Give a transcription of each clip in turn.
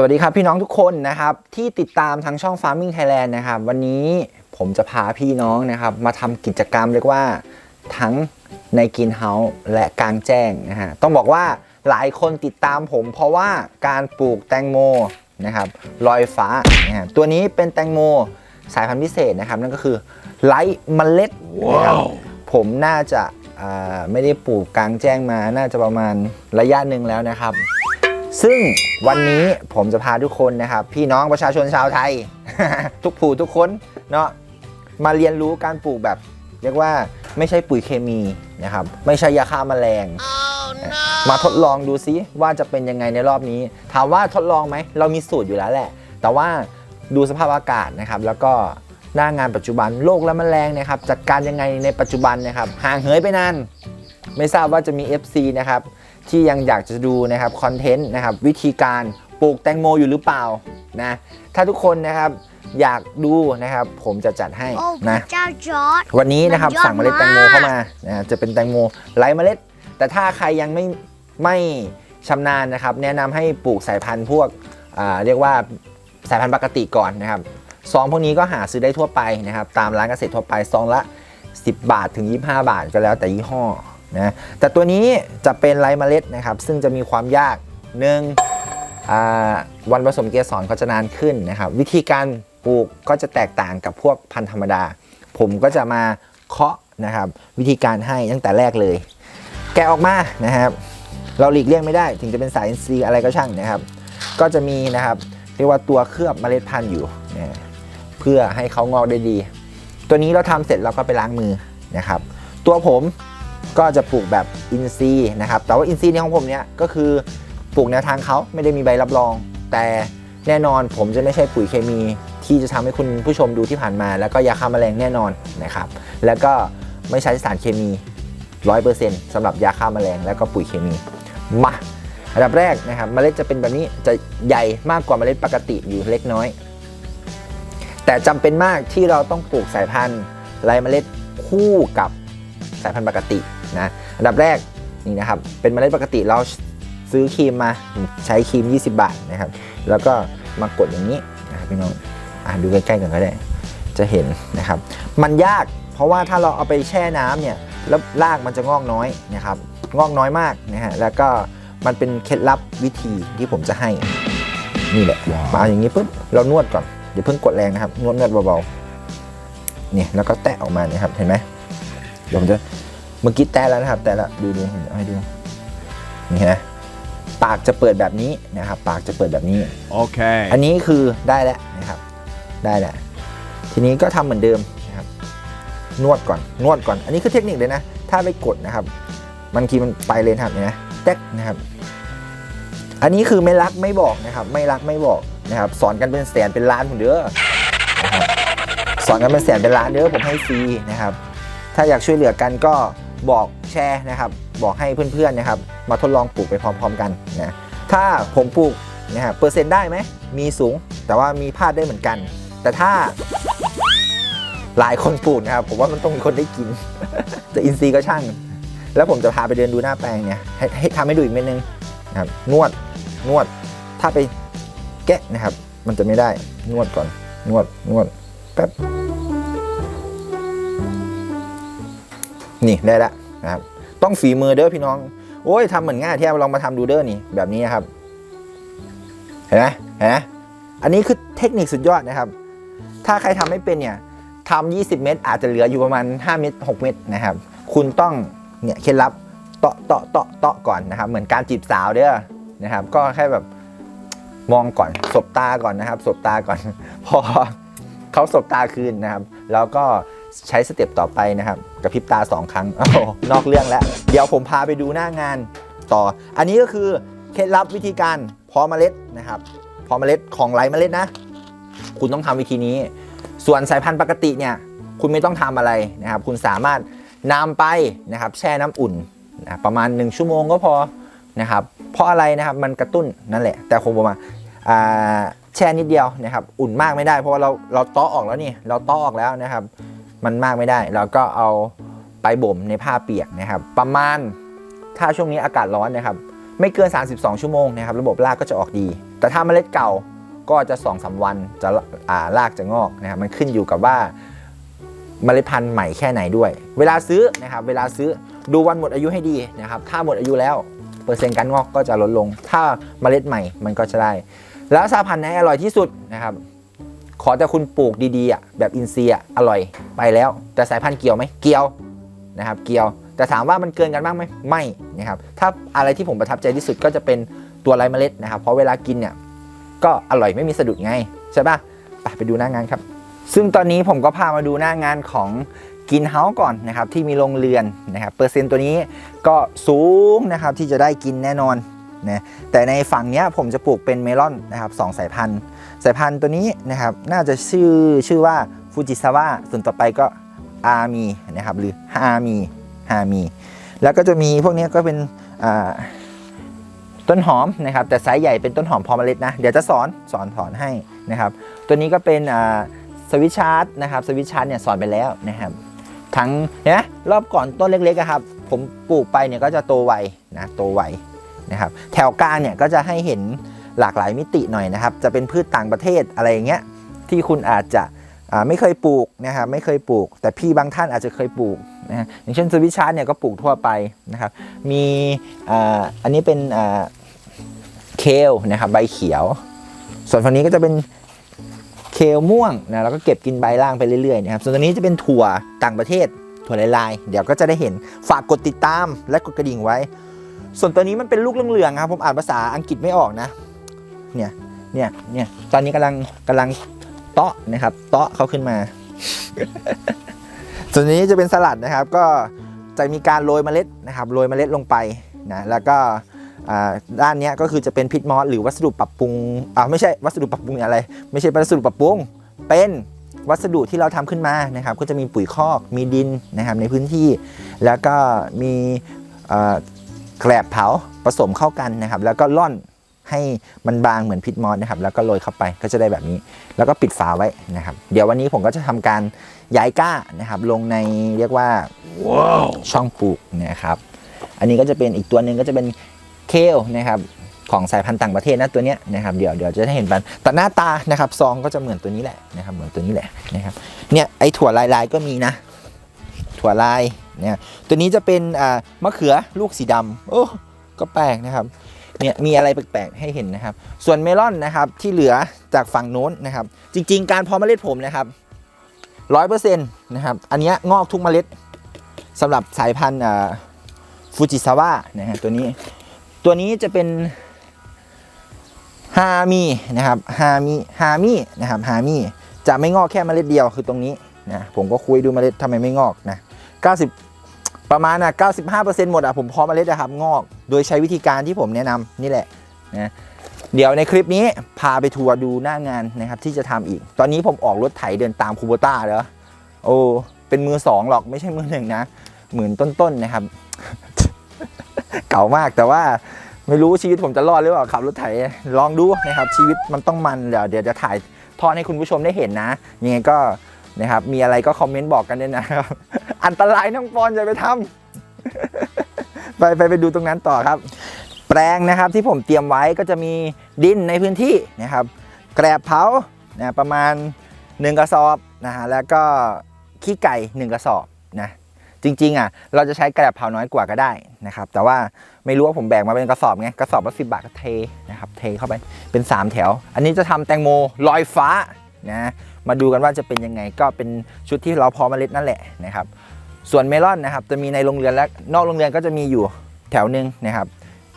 สวัสดีครับพี่น้องทุกคนนะครับที่ติดตามทางช่อง Farming Thailand นะครับวันนี้ผมจะพาพี่น้องนะครับมาทำกิจกรรมเรียกว่าทั้งในกินเฮาส์และกลางแจ้งนะฮะต้องบอกว่าหลายคนติดตามผม เพราะว่าการปลูกแตงโมนะครับลอยฟ้านะฮะตัวนี้เป็นแตงโมสายพันธุ์พิเศษนะครับนั่นก็คือไร้เมล็ดนะครับผมน่าจะอ่าไม่ได้ปลูกกลางแจ้งมาน่าจะประมาณระยะหนึ่งแล้วนะครับ ซึ่ง วันนี้ผมจะพาทุกคนนะครับ พี่น้องประชาชนชาวไทย ทุกผู้ทุกคนเนาะมาเรียนรู้การปลูกแบบ เรียกว่าไม่ใช่ปุ๋ยเคมีนะครับ ไม่ใช่ยาฆ่าแมลง มาทดลองดูซิว่าจะเป็นยังไงในรอบนี้ ถามว่าทดลองไหม เรามีสูตรอยู่แล้วแหละ แต่ว่าดูสภาพอากาศนะครับ แล้วก็หน้างานปัจจุบันโรคและแมลงนะครับจัดการยังไงในปัจจุบันนะครับห่างเหินไปนานไม่ทราบว่าจะมี FC นะครับ ที่ยังอยากจะดูนะครับคอนเทนต์นะครับวิธีการปลูกแตงโมอยู่หรือเปล่านะถ้าทุกคนนะครับอยากดูนะครับ ผมจะจัดให้โอ้พนะระเจ้าจอร์ด วันนี้นะครับมันยอดสั่งเมล็ดแตงโมมาก เข้ามานะจะเป็นแตงโมไร้เมล็ด แต่ถ้าใครยังไม่ไม่ชำนาญนะครับ แนะนำให้ปลูกสายพันธุ์พวกอ่าเรียกว่าสายพันธุ์ปกติก่อนนะครับซองพวกนี้ก็หาซื้อได้ทั่วไปนะครับ ตามร้านเกษตรทั่วไปซองละ 10 บาทถึง 25 บาทก็แล้วแต่ยี่ห้อ นะแต่ตัวนี้จะเป็นไรเมล็ดนะครับ ซึ่งจะมีความยากหนึ่งวันผสมเกสรก็จะนานขึ้นนะครับ วิธีการปลูกก็จะแตกต่างกับพวกพันธุ์ธรรมดา ผมก็จะมาเคาะนะครับ วิธีการให้ตั้งแต่แรกเลย แกะออกมานะครับเราหลีกเลี่ยงไม่ได้ ถึงจะเป็นสายอินทรีย์อะไรก็ช่างนะครับ ก็จะมีนะครับเรียกว่าตัวเคลือบเมล็ดพันธุ์อยู่นะเพื่อให้เขางอกได้ดี ตัวนี้เราทำเสร็จเราก็ไปล้างมือนะครับ ตัวผม ก็จะปลูกแบบอินทรีย์นะครับ แต่ว่าอินทรีย์ในของผมเนี้ยก็คือปลูกแนวทางเขาไม่ได้มีใบรับรอง แต่แน่นอนผมจะไม่ใช่ปุ๋ยเคมีที่จะทำให้คุณผู้ชมดูที่ผ่านมา แล้วก็ยาฆ่าแมลงแน่นอนนะครับ แล้วก็ไม่ใช้สารเคมี100%สำหรับยาฆ่าแมลง แล้วก็ปุ๋ยเคมีมาอันดับแรกนะครับเมล็ดจะเป็นแบบนี้จะใหญ่มากกว่าเมล็ดปกติอยู่เล็กน้อย แต่จำเป็นมากที่เราต้องปลูกสายพันธุ์ไรเมล็ดคู่กับสายพันธุ์ปกติ นะอันดับแรกนี่นะครับเป็นเมล็ดปกติเราซื้อครีมมาใช้ครีม 20 บาทนะครับ แล้วก็มากดอย่างนี้นะครับพี่น้องอะดูใกล้ๆกันก็ได้ จะเห็นนะครับ มันยากเพราะว่าถ้าเราเอาไปแช่น้ำเนี่ยแล้วรากมันจะงอกน้อยนะครับงอกน้อยมากนะฮะแล้วก็มันเป็นเคล็ดลับวิธีที่ผมจะให้นี่แหละมาอย่างนี้ปุ๊บเรานวดก่อนอย่าเพิ่งกดแรงนะครับ นวดนวดเบาๆเนี่ยแล้วก็แตะออกมาเนี่ยครับเห็นไหมเดี๋ยวผมจะ เมื่อกี้แตะแล้วนะครับ แตะแล้วดูดูผมจะให้ดูนี่ฮะปากจะเปิดแบบนี้นะครับ ปากจะเปิดแบบนี้ Okay. อันนี้คือได้แล้วนะครับ ได้แล้วทีนี้ก็ทำเหมือนเดิมนะครับ นวดก่อนนวดก่อน อันนี้คือเทคนิคเลยนะ ถ้าไปกดนะครับมันทีมันไปเลยนะครับเห็นะแต๊กนะครับ อันนี้คือไม่รักไม่บอกนะครับ ไม่รักไม่บอกนะครับ สอนกันเป็นแสนเป็นล้านผมเด้อนะครับสอนกันเป็นแสนเป็นล้านเด้อผมให้ฟรีนะครับ ถ้าอยากช่วยเหลือกันก็ บอกแชร์นะครับ บอกให้เพื่อนๆนะครับ มาทดลองปลูกไปพร้อมๆกันนะถ้าผมปลูกนะครับเปอร์เซ็นต์ได้ไหมมีสูง แต่ว่ามีพลาดได้เหมือนกัน แต่ถ้าหลายคนปลูกนะครับผมว่ามันต้องมีคนได้กิน จะอินซีก็ช่าง แล้วผมจะพาไปเดินดูหน้าแปลงเนี่ยให้ให้ทำให้ดูอีกเม็ดนึงนะครับนวดนวดถ้าไปแกะนะครับ มันจะไม่ได้นวดก่อนนวดนวดแป๊บ นี่ได้ละนะครับ ต้องฝีมือเด้อพี่น้อง โอ้ยทำเหมือนง่ายที่ลองมาทำดูเด้อนี่แบบนี้นะครับ เห็นไหมเห็นไหมอันนี้คือเทคนิคสุดยอดนะครับ ถ้าใครทำไม่เป็นเนี่ยทำ20 เม็ดอาจจะเหลืออยู่ประมาณ 5 เม็ด6เม็ดนะครับ คุณต้องเนี่ยเคล็ดลับเตาะเตาะเตาะเตาะก่อนนะครับ เหมือนการจีบสาวเด้อนะครับ ก็แค่แบบมองก่อนสบตาก่อนนะครับสบตาก่อน พอเขาสบตาคืนนะครับ แล้วก็ ใช้สเต็ปต่อไปนะครับกระพริบตาสองครั้งอนอกเรื่องแล้ว เดี๋ยวผมพาไปดูหน้างานต่อ อันนี้ก็คือเคล็ดลับวิธีการเพาะเมล็ดนะครับเพาะเมล็ดของไรเมล็ดนะ คุณต้องทำวิธีนี้ ส่วนสายพันธุ์ปกติเนี่ย คุณไม่ต้องทำอะไรนะครับ คุณสามารถนำไปนะครับ แช่น้ำอุ่นนะประมาณ 1 ชั่วโมงก็พอนะครับ เพราะอะไรนะครับมันกระตุ้นนั่นแหละ แต่คงประมาณแช่นิดเดียวนะครับ อุ่นมากไม่ได้เพราะว่าเราเราต้อออกแล้วนี่เราต้อออกแล้วนะครับ มันมากไม่ได้ เราก็เอาไปบ่มในผ้าเปียกนะครับ ประมาณถ้าช่วงนี้อากาศร้อนนะครับ ไม่เกิน 32 ชั่วโมงนะครับ ระบบรากก็จะออกดี แต่ถ้าเมล็ดเก่าก็จะ2อสวันจะารากจะงอกนะครับ มันขึ้นอยู่กับว่าเมล็ดพันธุ์ใหม่แค่ไหนด้วย เวลาซื้อนะครับ เวลาซื้อดูวันหมดอายุให้ดีนะครับ ถ้าหมดอายุแล้วเปอร์เซ็นต์การงอกก็จะลดลง ถ้าเมล็ดใหม่มันก็จะได้ แล้วสาพันธุ์ไหนอร่อยที่สุดนะครับ ขอแต่คุณปลูกดีๆอะแบบอินทรียอร่อยไปแล้ว แต่สายพันธุ์เกี่ยวไหมเกี่ยวนะครับ เกี่ยว แต่ถามว่ามันเกินกันบ้างไหมไม่นะครับถ้าอะไรที่ผมประทับใจที่สุดก็จะเป็นตัวไรเมล็ดนะครับเพราะเวลากินเนี่ยก็อร่อยไม่มีสะดุดไงใช่ปะไปไปดูหน้างานครับ ซึ่งตอนนี้ผมก็พามาดูหน้างานของกินเฮาส์ก่อนนะครับที่มีโรงเรือนนะครับเปอร์เซ็นต์ตัวนี้ก็สูงนะครับที่จะได้กินแน่นอน นะแต่ในฝั่งนี้ผมจะปลูกเป็นเมลอนนะครับสองสายพันธุ์ สายพันธุ์ตัวนี้นะครับน่าจะชื่อชื่อว่าฟูจิซาวะส่วนต่อไปก็อามีนะครับหรือฮามีฮามีแล้วก็จะมีพวกนี้ก็เป็นต้นหอมนะครับแต่ไซส์ใหญ่เป็นต้นหอมพอมเมล็ดนะ เดี๋ยวจะสอนสอนสอนให้นะครับ ตัวนี้ก็เป็นสวิชาร์ตนะครับสวิชาร์ตเนี่ยสอนไปแล้วนะครับ ทั้งเนี่ยรอบก่อนต้นเล็กๆอะครับ ผมปลูกไปเนี่ยก็จะโตไวนะโตไว นะครับ แถวกลางเนี่ยก็จะให้เห็นหลากหลายมิติหน่อยนะครับ จะเป็นพืชต่างประเทศอะไรอย่างเงี้ยที่คุณอาจจะไม่เคยปลูกนะครับไม่เคยปลูก แต่พี่บางท่านอาจจะเคยปลูกนะฮะอย่างเช่นสวิชาร์ดเนี่ยก็ปลูกทั่วไปนะครับ มีอันนี้เป็นเคลนะครับใบเขียว ส่วนฝั่งนี้ก็จะเป็นเคลม่วงนะแล้วก็เก็บกินใบล่างไปเรื่อยๆนะครับส่วนตัวนี้จะเป็นถั่วต่างประเทศถั่วลายๆ เดี๋ยวก็จะได้เห็นฝากกดติดตามและกดกระดิ่งไว้ ส่วนตัวนี้มันเป็นลูกเหลืองๆครับผมอ่านภาษาอังกฤษไม่ออกนะ เนี่ยเนี่ยเนี่ยตอนนี้กำลังกำลังเตาะนะครับ เตาะเขาขึ้นมา ส่วนนี้จะเป็นสลัดนะครับ ก็จะมีการโรยเมล็ดนะครับโรยเมล็ดลงไปนะแล้วก็ด้านนี้ก็คือจะเป็นพิษมอสหรือวัสดุปรับปรุงอ่าไม่ใช่วัสดุปรับปรุงอะไร ไม่ใช่วัสดุปรับปรุง เป็นวัสดุที่เราทำขึ้นมานะครับ ก็จะมีปุ๋ยคอกมีดินนะครับในพื้นที่ แล้วก็มี แกลบเผาผสมเข้ากันนะครับ แล้วก็ล่อนให้มันบางเหมือนพิษมอสนะครับ แล้วก็โรยเข้าไปก็จะได้แบบนี้ แล้วก็ปิดฝาไว้นะครับ เดี๋ยววันนี้ผมก็จะทำการย้ายก้านะครับ ลงในเรียกว่าช่องปลูกนะครับ อันนี้ก็จะเป็นอีกตัวหนึ่งก็จะเป็นเคลนะครับของสายพันธุ์ต่างประเทศนะตัวเนี้ยนะครับเดี๋ยวเดี๋ยวจะได้เห็นมันแต่หน้าตานะครับซองก็จะเหมือนตัวนี้แหละนะครับเหมือนตัวนี้แหละนะครับเนี่ยไอ้ถั่วลายลายๆก็มีนะ ถั่วลาย เนี่ยตัวนี้จะเป็นอ่ามะเขือลูกสีดำโอ้ก็แปลกนะครับเนี่ยมีอะไรแปลกๆให้เห็นนะครับ ส่วนเมลอนนะครับที่เหลือจากฝั่งโน้นนะครับ จริง ๆ การเพาะเมล็ดผมนะครับร้อยเปอร์เซ็นต์นะครับ อันนี้งอกทุกเมล็ดสำหรับสายพันธุ์ฟูจิซาวะนะฮะตัวนี้ ตัวนี้จะเป็นฮามีนะครับฮามีฮามีนะครับฮามีจะไม่งอกแค่เมล็ดเดียวคือตรงนี้นะผมก็คุยดูเมล็ดทำไมไม่งอกนะ90 ประมาณอะ95%หมดอะผมเพาะเมล็ดนะครับงอก โดยใช้วิธีการที่ผมแนะนำนี่แหละนะเดี๋ยวในคลิปนี้พาไปทัวร์ดูหน้างานนะครับที่จะทำอีก ตอนนี้ผมออกรถไถเดินตามคูโบต้าแล้วโอ้เป็นมือสองหรอกไม่ใช่มือหนึ่งนะหมื่นต้นๆนะครับ เก่ามากแต่ว่าไม่รู้ชีวิตผมจะรอดหรือเปล่าขับรถไถลองดูนะครับชีวิตมันต้องมันเดี๋ยวเดี๋ยวจะถ่ายทอดให้คุณผู้ชมได้เห็นนะยังไงก็ นะครับ มีอะไรก็คอมเมนต์บอกกันด้วยนะครับ อันตรายน้องปอนอย่าไปทำไปไปไปดูตรงนั้นต่อครับ แปลงนะครับที่ผมเตรียมไว้ก็จะมีดินในพื้นที่นะครับ แกลบเผานะประมาณ 1 กระสอบนะฮะแล้วก็ขี้ไก่ 1 กระสอบนะจริงๆอะเราจะใช้แกลบเผาน้อยกว่าก็ได้นะครับ แต่ว่าไม่รู้ว่าผมแบ่งมาเป็นกระสอบไงกระสอบละสิบาทก็เทนะครับเทเข้าไปเป็น 3 แถว อันนี้จะทำแตงโมลอยฟ้า นะมาดูกันว่าจะเป็นยังไงก็เป็นชุดที่เราพอเมล็ดนั่นแหละนะครับ ส่วนเมลอนนะครับจะมีในโรงเรียนและนอกโรงเรียนก็จะมีอยู่แถวหนึ่งนะครับ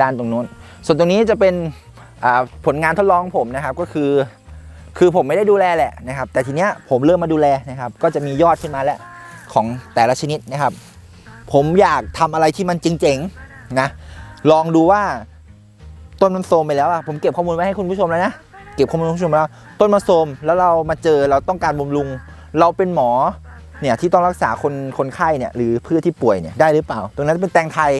ด้านตรงนู้น ส่วนตรงนี้จะเป็นผลงานทดลองผมนะครับก็คือ คือผมไม่ได้ดูแลแหละนะครับ แต่ทีเนี้ยผมเริ่มมาดูแลนะครับ ก็จะมียอดขึ้นมาแล้วของแต่ละชนิดนะครับ ผมอยากทำอะไรที่มันเจ๋งๆนะลองดูว่าต้นมันโทรมไปแล้วอะผมเก็บข้อมูลไว้ให้คุณผู้ชมแล้วนะ เก็บข้อมูลให้คุณผู้ชมแล้วต้นมันโทมแล้วเรามาเจอเราต้องการบำรุง เราเป็นหมอเนี่ยที่ต้องรักษาคนคนไข้เนี่ยหรือพืชที่ป่วยเนี่ยได้หรือเปล่า ตรงนั้นเป็นแตงไทย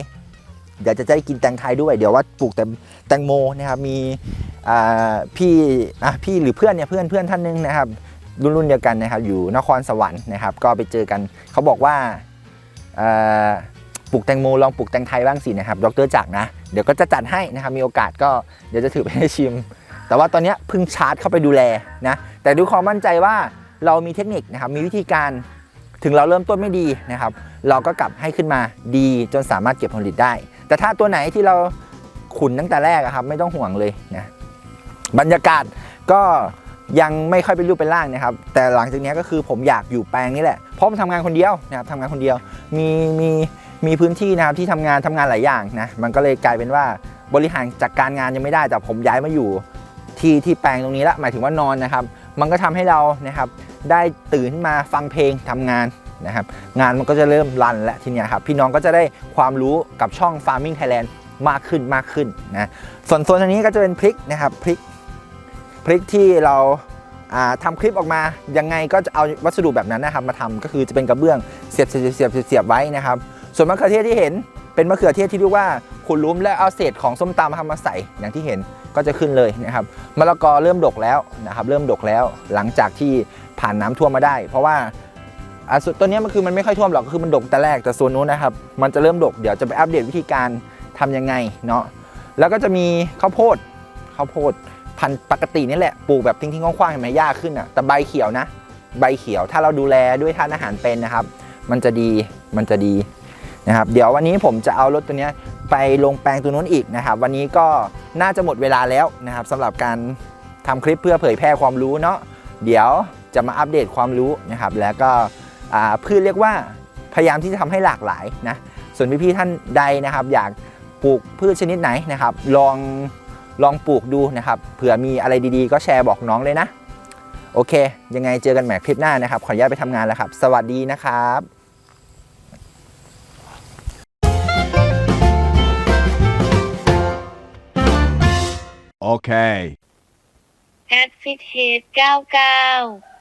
เดี๋ยวจะได้กินแตงไทยด้วย เดี๋ยวว่าปลูกแต่แตงโมนะครับมีอ่าพี่อะพี่หรือเพื่อนเนี่ยเพื่อนเพื่อนท่านหนึงนะครับ รุ่นรุ่นเดียวกันนะครับ อยู่นครสวรรค์นะครับ ก็ไปเจอกันเขาบอกว่าปลูกแตงโมลองปลูกแตงไทยบ้างสินะครับ ดรจักรนะ เดี๋ยวก็จะจัดให้นะครับ มีโอกาสก็เดี๋ยวจะถือไปให้ชิม แต่ว่าตอนนี้เพิ่งชาร์จเข้าไปดูแลนะ แต่ด้วยความมั่นใจว่าเรามีเทคนิคนะครับ มีวิธีการถึงเราเริ่มต้นไม่ดีนะครับ เราก็กลับให้ขึ้นมาดีจนสามารถเก็บผลผลิตได้ แต่ถ้าตัวไหนที่เราขุนตั้งแต่แรกครับ ไม่ต้องห่วงเลยนะบรรยากาศก็ยังไม่ค่อยเป็นรูปเป็นร่างนะครับ แต่หลังจากนี้ก็คือผมอยากอยู่แปลงนี้แหละเพราะผมทำงานคนเดียวนะครับทำงานคนเดียว มีมีมีพื้นที่นะครับที่ทำงานทำงานหลายอย่างนะมันก็เลยกลายเป็นว่าบริหารจัดการงานยังไม่ได้แต่ผมย้ายมาอยู่ ที่ที่แปลงตรงนี้ละหมายถึงว่านอนนะครับ มันก็ทำให้เรานะครับได้ตื่นมาฟังเพลงทำงานนะครับงานมันก็จะเริ่มรันแล้วทีเนี้ยครับพี่น้องก็จะได้ความรู้กับช่อง Farming Thailand มากขึ้นมากขึ้นนะส่วนโซนอันนี้ก็จะเป็นพริกนะครับพริกพริกที่เราอ่าทำคลิปออกมายังไงก็จะเอาวัสดุแบบนั้นนะครับมาทำก็คือจะเป็นกระเบื้องเสียบเสียบเสียบเสียบไว้นะครับ ส่วนมะเขือเทศที่เห็น เป็นมะเขือเทศที่เรียกว่าขุดลุมและเอาเศษของส้มตำทำมาใส่อย่างที่เห็นก็จะขึ้นเลยนะครับมะละกอเริ่มดกแล้วนะครับเริ่มดกแล้วหลังจากที่ผ่านน้ำท่วมมาได้ เพราะว่าอ่าส่วนตัวนี้มันคือมันไม่ค่อยท่วมหรอกก็คือมันดกแต่แรกแต่ส่วนนู้นนะครับ มันจะเริ่มดกเดี๋ยวจะไปอัปเดตวิธีการทำยังไงเนาะแล้วก็จะมีข้าวโพดข้าวโพดพันธุ์ปกตินี่แหละปลูกแบบทิ้งๆกว้างๆเห็นไหมหญ้าขึ้นอะแต่ใบเขียวนะ ใบเขียวถ้าเราดูแลด้วยทานอาหารเป็นนะครับ มันจะดีมันจะดี นะครับเดี๋ยววันนี้ผมจะเอารถตัวนี้ไปลงแปลงตัวนู้นอีกนะครับวันนี้ก็น่าจะหมดเวลาแล้วนะครับสำหรับการทำคลิปเพื่อเผยแพร่ความรู้เนาะเดี๋ยวจะมาอัปเดตความรู้นะครับแล้วก็พืชเรียกว่าพยายามที่จะทำให้หลากหลายนะส่วนพี่ๆท่านใดนะครับ อยากปลูกพืชชนิดไหนนะครับ ลองลองปลูกดูนะครับเผื่อมีอะไรดีๆ ก็แชร์บอกน้องเลยนะ โอเค ยังไงเจอกันใหม่คลิปหน้านะครับ ขออนุญาตไปทำงานแล้วครับ สวัสดีนะครับ Okay. แอดฟิตเฮด99